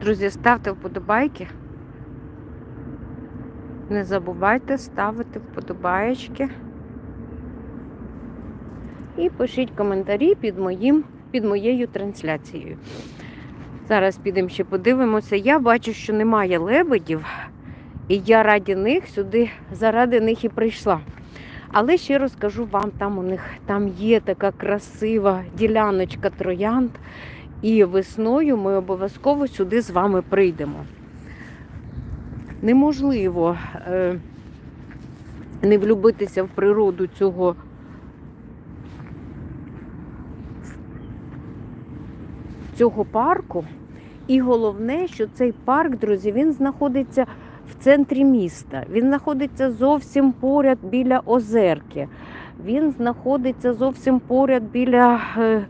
Друзі, ставте вподобайки. Не забувайте ставити вподобаєчки. І пишіть коментарі під, моїм, під моєю трансляцією. Зараз підемо ще подивимося. Я бачу, що немає лебедів, і я раді них сюди, заради них і прийшла. Але ще розкажу вам, там у них там є така красива діляночка троянд. І весною ми обов'язково сюди з вами прийдемо. Неможливо е, не влюбитися в природу цього цього парку. І головне, що цей парк, друзі, він знаходиться в центрі міста. Він знаходиться зовсім поряд біля озерки. Він знаходиться зовсім поряд біля е,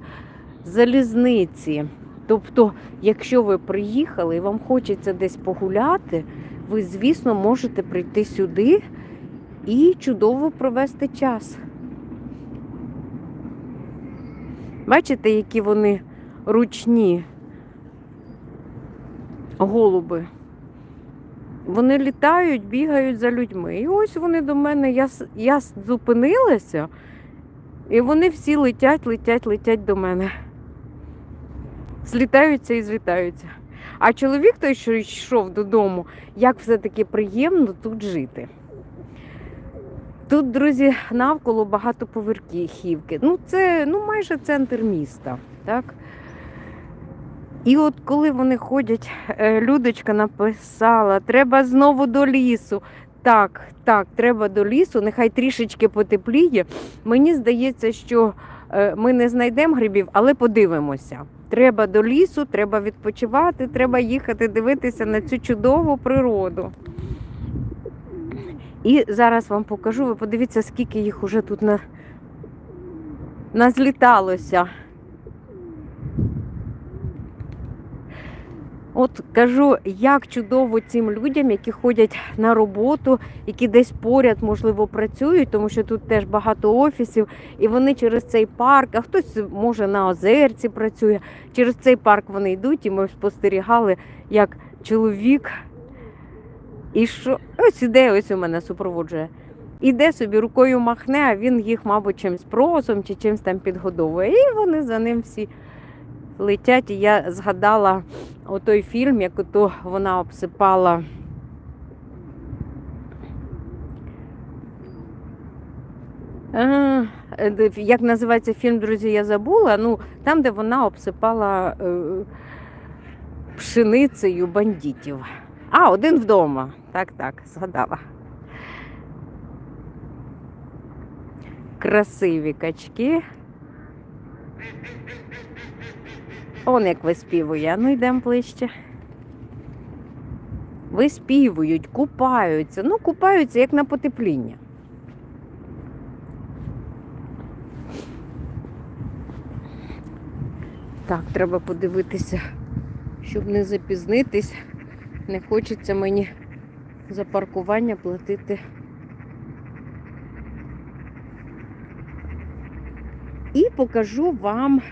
залізниці. Тобто, якщо ви приїхали і вам хочеться десь погуляти, ви, звісно, можете прийти сюди і чудово провести час. Бачите, які вони ручні голуби. Вони літають, бігають за людьми. І ось вони до мене, я, я зупинилася, і вони всі летять, летять, летять до мене. Злітаються і злітаються. А чоловік той, що йшов додому, як все-таки приємно тут жити. Тут, друзі, навколо багатоповерхівки. Ну, це ну, майже центр міста. Так? І от коли вони ходять, е, Людочка написала, треба знову до лісу. Так, так, треба до лісу, нехай трішечки потепліє. Мені здається, що е, ми не знайдемо грибів, але подивимося. Треба до лісу, треба відпочивати, треба їхати дивитися на цю чудову природу. І зараз вам покажу, ви подивіться, скільки їх уже тут на... назліталося. От кажу, як чудово цим людям, які ходять на роботу, які десь поряд, можливо, працюють, тому що тут теж багато офісів, і вони через цей парк, а хтось може на озерці працює. Через цей парк вони йдуть, і ми спостерігали, як чоловік і що ось іде, ось у мене супроводжує. Іде собі рукою махне, а він їх, мабуть, чимось просом чи чимось там підгодовує. І вони за ним всі летять. І я згадала отой фільм, як ото вона обсипала. Е, Як називається фільм, друзі, я забула. Ну, там, де вона обсипала е, пшеницею бандитів. А, один вдома. Так, так, згадала. Красиві качки. Он як виспівує. Ну йдемо ближче. Виспівують, купаються. Ну, купаються як на потепління. Так, треба подивитися, щоб не запізнитись. Не хочеться мені за паркування платити. І покажу вам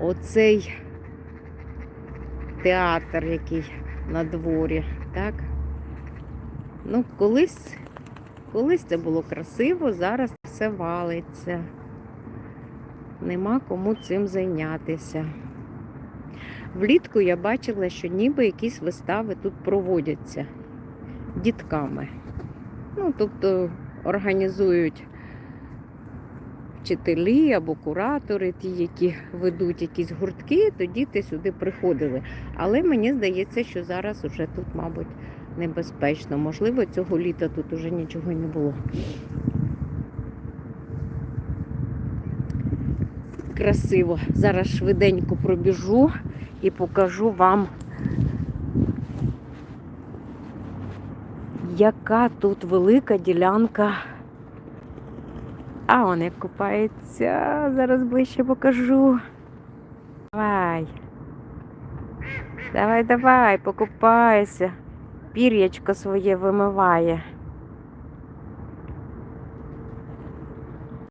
оцей театр, який на дворі, так? Ну, колись, колись це було красиво, зараз все валиться. Нема кому цим зайнятися. Влітку я бачила, що ніби якісь вистави тут проводяться дітками. Ну, тобто організують вчителі або куратори, ті, які ведуть якісь гуртки, то діти сюди приходили. Але мені здається, що зараз уже тут, мабуть, небезпечно. Можливо, цього літа тут уже нічого не було. Красиво. Зараз швиденько пробіжу і покажу вам, яка тут велика ділянка. А он як купається. Зараз ближче покажу. Давай. Давай, давай, покупайся. Пір'ячко своє вимиває.